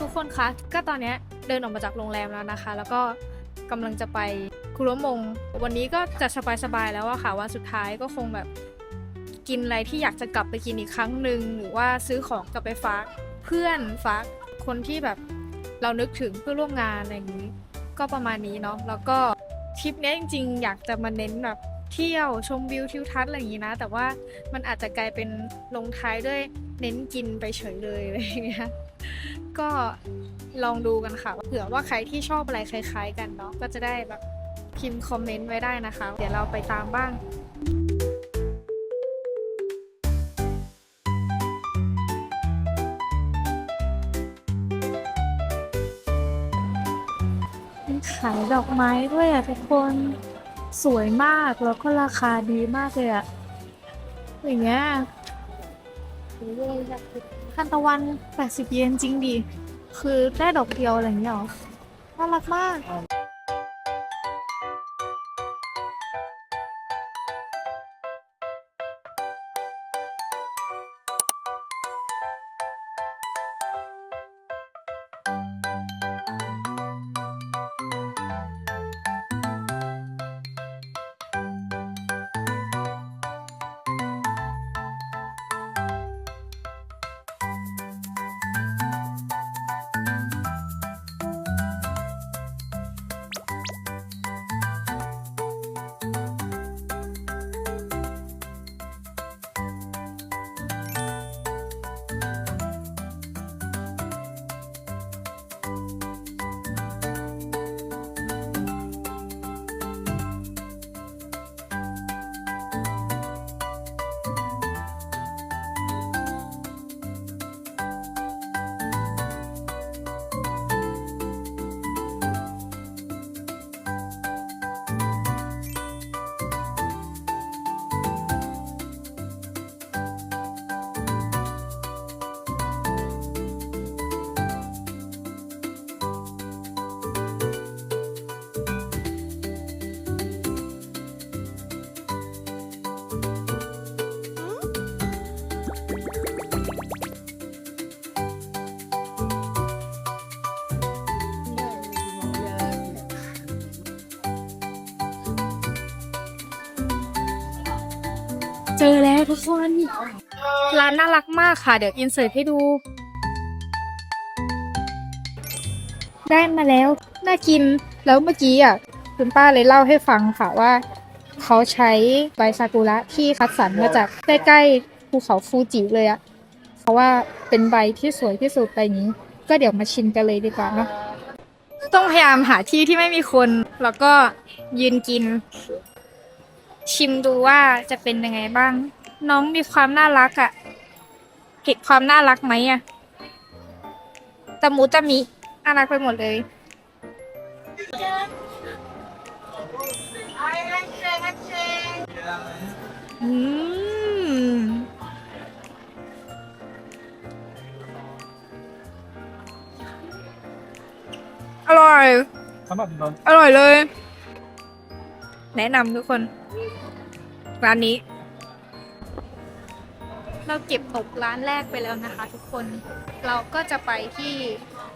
ทุกคนคะ ก็ตอนนี้เดินออกมาจากโรงแรมแล้วนะคะ แล้วก็กำลังจะไปคุโรมง วันนี้ก็จะสบายๆแล้วอะค่ะวันสุดท้ายก็คงแบบกินอะไรที่อยากจะกลับไปกินอีกครั้งหนึ่งหรือว่าซื้อของกลับไปฝากเพื่อนฝากคนที่แบบเรานึกถึงเพื่อร่วมงานอะไรอย่างนี้ ก็ประมาณนี้เนาะแล้วก็ ทริปนี้จริง ๆ อยากจะมาเน้นแบบเที่ยวชมวิวทิวทัศน์อะไรอย่างนี้นะ แต่ว่ามันอาจจะกลายเป็นลงท้ายด้วยเน้นกินไปเฉยเลยอะไรอย่างเงี้ยก็ลองดูกันค่ะ เผื่อว่าใครที่ชอบอะไรคล้าย ๆ กันเนาะก็จะได้แบบพิมพ์คอมเมนต์ไว้ได้นะคะ เดี๋ยวเราไปตามบ้าง ขายดอกไม้ด้วยอะทุกคนสวยมากแล้วก็ราคาดีมากเลยอะอย่างเงี้ยคันตะวัน 80 เยนจริงดิ คือได้ดอกเดียวอะไรอย่างเงี้ยหรอ น่ารักมาก เจอแล้วทุกคน ร้านน่ารักมากค่ะ เดี๋ยวอินเสิร์ตให้ดู ได้มาแล้ว น่ากิน แล้วเมื่อกี้อะ คุณป้าเลยเล่าให้ฟังค่ะว่า เขาใช้ใบซากุระที่คัดสรรมาจากใกล้ๆภูเขาฟูจิเลยอะเพราะว่าเป็นใบที่สวยที่สุดไปนี้ ก็เดี๋ยวมาชิมกันเลยดีกว่าเนาะต้องพยายามหาที่ที่ไม่มีคน แล้วก็ยืนกิน ชิมดูว่าจะเป็นยังไงบ้าง น้องมีความน่ารักอะ่ะเห็นความน่ารักไหมอะ่ะตะมูตะมิน่ารักไปหมดเลยอืมอร่อย อร่อยเลย แนะนำทุกคน ร้านนี้ เราเก็บตกร้านแรกไปแล้วนะคะ ทุกคนเราก็จะไปที่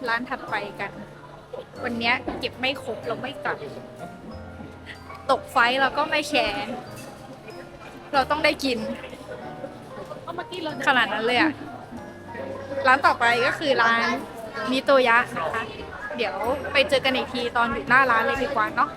ร้านถัดไปกัน วันนี้เก็บไม่ครบเราไม่กลับ ตกไฟเราก็ไม่แคร์เราต้องได้กินขนาดนั้นเลยอะร้านต่อไปก็คือร้านมิโตยะนะคะ เดี๋ยวไปเจอกันอีกทีตอนอยู่หน้าร้านเลยดีกว่าเนาะ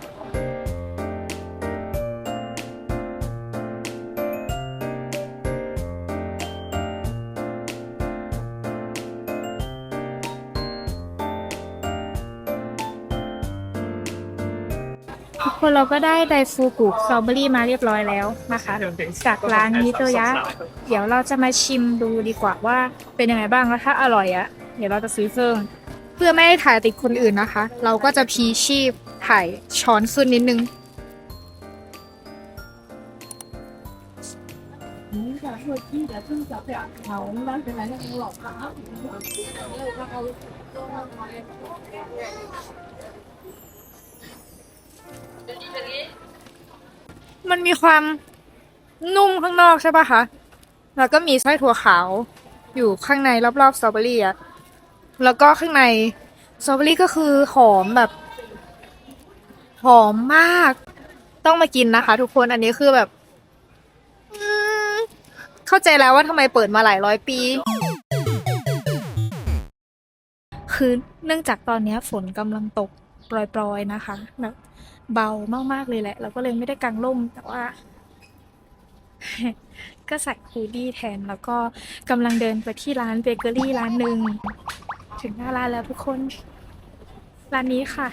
ทุกคนเราก็ได้ไดฟูกุสตรอเบอรี่มาเรียบร้อยแล้วนะคะ จากร้านมิโตยะ เดี๋ยวเราจะมาชิมดูดีกว่าว่าเป็นยังไงบ้างแล้วถ้าอร่อยอะเดี๋ยวเราจะซื้อเพิ่มเพื่อไม่ให้ถ่ายติดคนอื่นนะคะ เราก็จะพีชีพถ่ายช้อนขึ้นนิดนึง มันมีความนุ่มข้างนอกใช่ปะคะ แล้วก็มีไส้ถั่วขาว อยู่ข้างในรอบๆสตรอเบอรี่อะแล้วก็ข้างในสตรอเบอรี่ก็คือหอมแบบ หอมมาก ต้องมากินนะคะ ทุกคน อันนี้คือแบบเข้าใจแล้วว่าทำไมเปิดมาหลายร้อยปี คือเนื่องจากตอนนี้ฝนกำลังตกปรอยๆนะคะแบบ เบามากๆเลยแหละ เราก็เลยไม่ได้กางร่มแต่ว่า ก็ใส่ฮูดดี้แทนแล้วก็กำลังเดินไปที่ร้านเบเกอรี่ร้านหนึ่งถึงหน้าร้านแล้วทุกคน ร้านนี้ค่ะ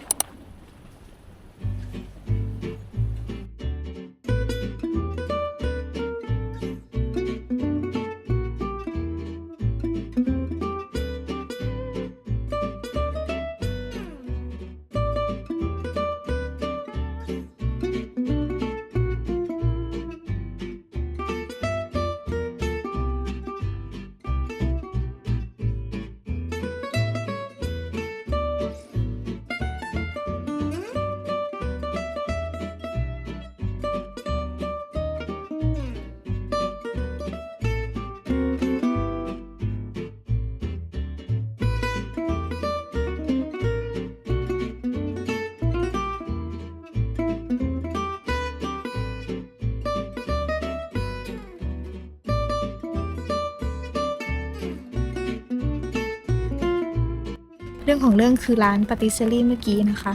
เรื่องของเรื่องคือร้านปาติเซอรี่เมื่อกี้นะคะ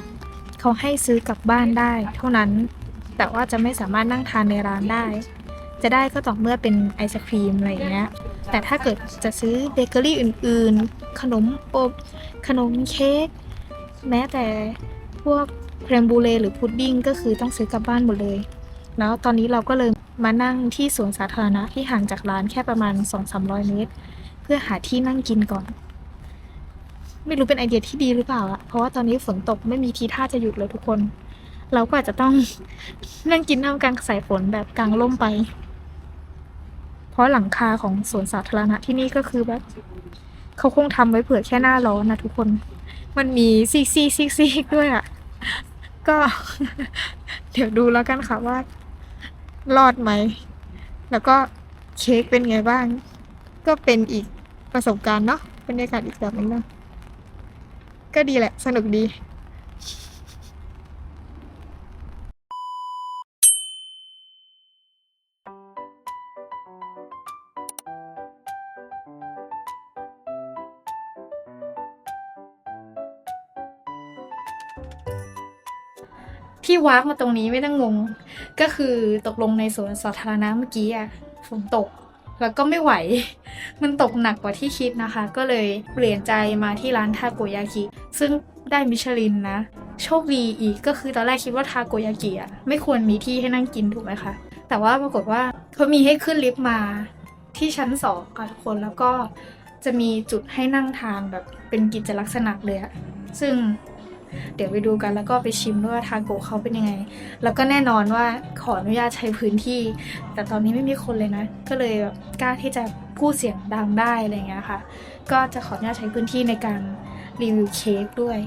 เขาให้ซื้อกลับบ้านได้ เท่านั้น แต่ว่าจะไม่สามารถนั่งทานในร้านได้ จะได้ก็ต่อเมื่อเป็นไอศครีมอะไรอย่างเงี้ย แต่ถ้าเกิดจะซื้อเบเกอรี่อื่น ๆ ขนมอบขนมเค้ก แม้แต่พวกเครมบูเลหรือพุดดิ้งก็คือต้องซื้อกลับบ้านหมดเลย แล้วตอนนี้เราก็เลยมานั่งที่สวนสาธารณะที่ห่างจากร้านแค่ประมาณ 2-300 เมตร เพื่อหาที่นั่งกินก่อน ไม่รู้เป็นไอเดียที่ดีหรือเปล่าอะเพราะว่าตอนนี้ฝนตกไม่มีทีท่าจะหยุดเลยทุกคน เราก็อาจจะต้องนั่งกินท่ามกลางสายฝนแบบกลางร่มไป เพราะหลังคาของสวนสาธารณะที่นี่ก็คือแบบเขาคงทำไว้เผื่อแค่หน้าร้อนนะทุกคน มันมีซีซีซีซีด้วยอะก็ เดี๋ยวดูแล้วกันค่ะว่า รอดไหม แล้วก็เค้กเป็นไงบ้าง ก็เป็นอีกประสบการณ์เนาะบรรยากาศอีกแบบนึงเนาะ ก็ดีแหละ สนุกดี ที่วาร์กมาตรงนี้ไม่ต้องงง ก็คือตกลงในสวนสาธารณะเมื่อกี้อะฝนตกแล้วก็ไม่ไหว มันตกหนักกว่าที่คิดนะคะ ก็เลยเปลี่ยนใจมาที่ร้านทาโกยากิ ซึ่งได้มิชลินนะ โชคดีอีกก็คือตอนแรกคิดว่าทาโกยากิอะไม่ควรมีที่ให้นั่งกินถูกไหมคะ แต่ว่าปรากฏว่าเขามีให้ขึ้นลิฟต์มาที่ชั้นสองค่ะทุกคนแล้วก็จะมีจุดให้นั่งทานแบบเป็นกิจลักษณะเลยอะซึ่งเดี๋ยวไปดูกันแล้วก็ไปชิมด้วยว่าทาโกเขาเป็นยังไง แล้วก็แน่นอนว่าขออนุญาตใช้พื้นที่ แต่ตอนนี้ไม่มีคนเลยนะ ก็เลยแบบกล้าที่จะพูดเสียงดังได้อะไรเงี้ยค่ะ ก็จะขออนุญาตใช้พื้นที่ในการ รีวิวเค้กด้วย